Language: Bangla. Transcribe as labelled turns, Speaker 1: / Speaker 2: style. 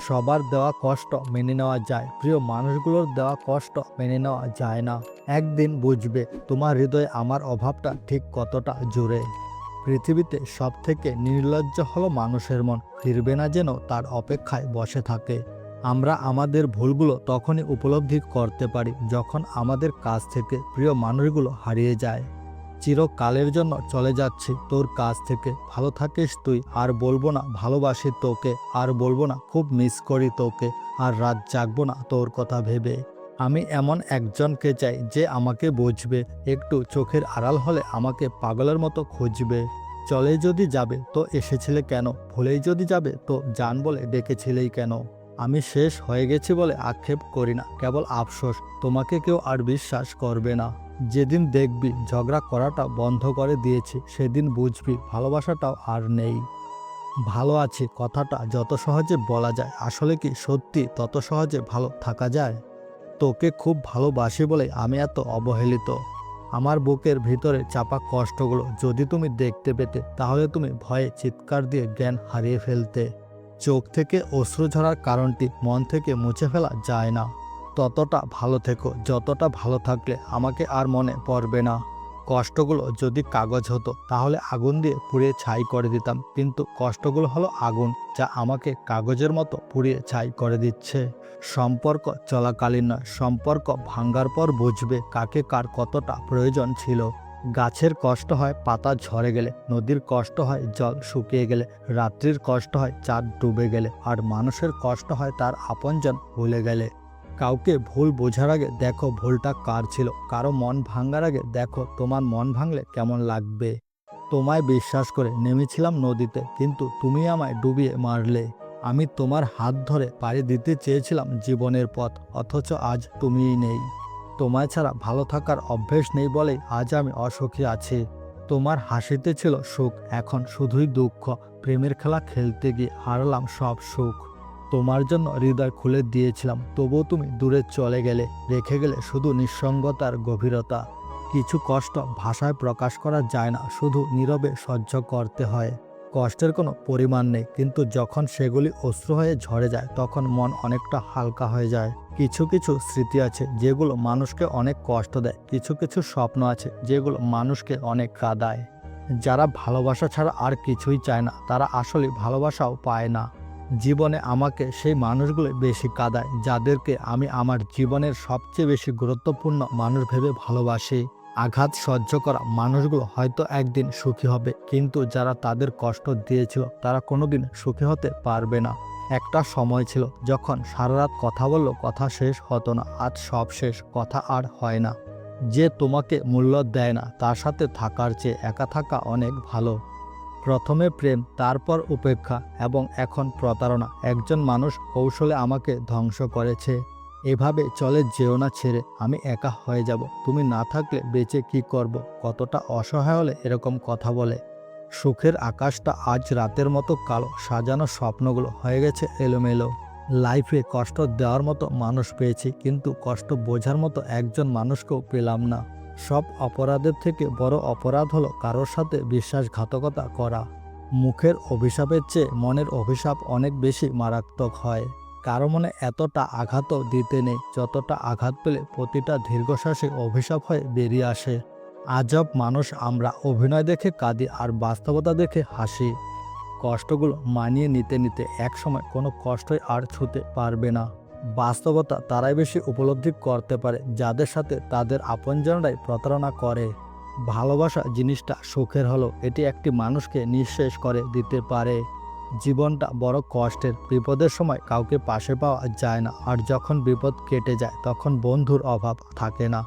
Speaker 1: সবার দেওয়া কষ্ট মেনে নেওয়া যায়। প্রিয় মানুষগুলোর দেওয়া কষ্ট মেনে নেওয়া যায় না। একদিন বুঝবে তোমার হৃদয়ে আমার অভাবটা ঠিক কতটা জোরে। পৃথিবীতে সব থেকে নির্লজ্জ হলো মানুষের মন। ফিরবে না যেন তার অপেক্ষায় বসে থাকে। আমরা আমাদের ভুলগুলো তখনই উপলব্ধি করতে পারি যখন আমাদের কাছ থেকে প্রিয় মানুষগুলো হারিয়ে যায়। চিরকালের জন্য চলে যাচ্ছি। তোর কাছ থেকে। ভালো থাকিস তুই। আর বলব না, ভালোবাসি তোকে। আর বলব না, খুব মিস করি তোকে। আর রাত জাগবো না তোর কথা ভেবে। আমি এমন একজনকে চাই যে আমাকে বুঝবে। একটু চোখের আড়াল হলে আমাকে পাগলের মতো খুঁজবে। চলে যদি যাবে, তো এসেছিলে কেন? ভুলেই যদি যাবে, তো জান বলে ডেকেছিলেই কেন? আমি শেষ হয়ে গেছি বলে আক্ষেপ করি না। কেবল আফসোস। তোমাকে কেউ আর বিশ্বাস করবে না। যেদিন দেখবি ঝগড়া করাটা বন্ধ করে দিয়েছি, সেদিন বুঝবি ভালোবাসাটাও আর নেই। ভালো আছি, কথাটা যত সহজে বলা যায়, আসলে কি সত্যি তত সহজে ভালো থাকা যায়? তোকে খুব ভালোবাসি বলে আমি এত অবহেলিত। আমার বুকের ভিতরে চাপা কষ্টগুলো যদি তুমি দেখতে পেতে, তাহলে তুমি ভয়ে চিৎকার দিয়ে জ্ঞান হারিয়ে ফেলতে। চোখ থেকে অশ্রু ঝরার কারণটি মন থেকে মুছে ফেলা যায় না। ততটা ভালো থেকো, যতটা ভালো থাকলে আমাকে আর মনে পড়বে না। কষ্টগুলো যদি কাগজ হতো, তাহলে আগুন দিয়ে পুড়িয়ে ছাই করে দিতাম, কিন্তু কষ্টগুলো হলো আগুন, যা আমাকে কাগজের মতো পুড়িয়ে ছাই করে দিচ্ছে। সম্পর্ক চলাকালীন নয়, সম্পর্ক ভাঙ্গার পর বুঝবে কাকে কার কতটা প্রয়োজন ছিল। গাছের কষ্ট হয় পাতা ঝরে গেলে, নদীর কষ্ট হয় জল শুকিয়ে গেলে, রাত্রির কষ্ট হয় চাঁদ ডুবে গেলে, আর মানুষের কষ্ট হয় তার আপনজন ভুলে গেলে। কাউকে ভুল বোঝার আগে দেখো ভুলটা কার ছিল। কারও মন ভাঙার আগে দেখো তোমার মন ভাঙলে কেমন লাগবে। তোমায় বিশ্বাস করে নেমেছিলাম নদীতে, কিন্তু তুমি আমায় ডুবিয়ে মারলে। আমি তোমার হাত ধরে পাড়ি দিতে চেয়েছিলাম জীবনের পথ, অথচ আজ তুমিই নেই। তোমায় ছাড়া ভালো থাকার অভ্যেস নেই বলেই আজ আমি অসুখী আছি। তোমার হাসিতে ছিল সুখ, এখন শুধুই দুঃখ। প্রেমের খেলা খেলতে গিয়ে হারালাম সব সুখ। তোমার জন্য হৃদয় খুলে দিয়েছিলাম, তবুও তুমি দূরে চলে গেলে, রেখে গেলে শুধু নিঃসঙ্গতার গভীরতা। কিছু কষ্ট ভাষায় প্রকাশ করা যায় না, শুধু নীরবে সহ্য করতে হয়। কষ্টের কোনো পরিমাণ নেই, কিন্তু যখন সেগুলি অশ্রু হয়ে ঝরে যায়, তখন মন অনেকটা হালকা হয়ে যায়। কিছু কিছু স্মৃতি আছে, যেগুলো মানুষকে অনেক কষ্ট দেয়। কিছু কিছু স্বপ্ন আছে, যেগুলো মানুষকে অনেক কাঁদায়। যারা ভালোবাসা ছাড়া আর কিছুই চায় না, তারা আসলে ভালোবাসাও পায় না। জীবনে আমাকে সেই মানুষগুলো বেশি কাঁদায়, যাদেরকে আমি আমার জীবনের সবচেয়ে বেশি গুরুত্বপূর্ণ মানুষ ভেবে ভালোবাসি। আঘাত সহ্য করা মানুষগুলো হয়তো একদিন সুখী হবে, কিন্তু যারা তাদের কষ্ট দিয়েছিল, তারা কোনোদিন সুখী হতে পারবে না। একটা সময় ছিল যখন সারা রাত কথা বলল কথা শেষ হতো না, আজ সব শেষ, কথা আর হয় না। যে তোমাকে মূল্য দেয় না, তার সাথে থাকার চেয়ে একা থাকা অনেক ভালো। প্রথমে প্রেম, তারপর উপেক্ষা এবং এখন প্রতারণা। একজন মানুষ কৌশলে আমাকে ধ্বংস করেছে। এভাবে চলে যেও না ছেড়ে, আমি একা হয়ে যাব। তুমি না থাকলে বেঁচে কি করব? কতটা অসহায় হলে এরকম কথা বলে। সুখের আকাশটা আজ রাতের মতো কালো, সাজানো স্বপ্নগুলো হয়ে গেছে এলোমেলো। লাইফে কষ্ট দেওয়ার মতো মানুষ পেয়েছি, কিন্তু কষ্ট বোঝার মতো একজন মানুষকেও পেলাম না। সব অপরাধের থেকে বড় অপরাধ হলো কারোর সাথে বিশ্বাসঘাতকতা করা। মুখের অভিশাপের চেয়ে মনের অভিশাপ অনেক বেশি মারাত্মক হয়। কারও মনে এতটা আঘাতও দিতে নেই, যতটা আঘাত পেলে প্রতিটা দীর্ঘশ্বাসে অভিশাপ হয়ে বেরিয়ে আসে। আজব মানুষ আমরা, অভিনয় দেখে কাঁদি আর বাস্তবতা দেখে হাসি। কষ্টগুলো মানিয়ে নিতে নিতে একসময় কোনো কষ্টই আর ছুতে পারবে না। বাস্তবতা তারাই বেশি উপলব্ধি করতে পারে, যাদের সাথে তাদের আপনজনরাই প্রতারণা করে। ভালোবাসা জিনিসটা সুখের হলো এটি একটি মানুষকে নিঃশেষ করে দিতে পারে। জীবনটা বড় কষ্টের, বিপদের সময় কাউকে পাশে পাওয়া যায় না, আর যখন বিপদ কেটে যায়, তখন বন্ধুর অভাব থাকে না।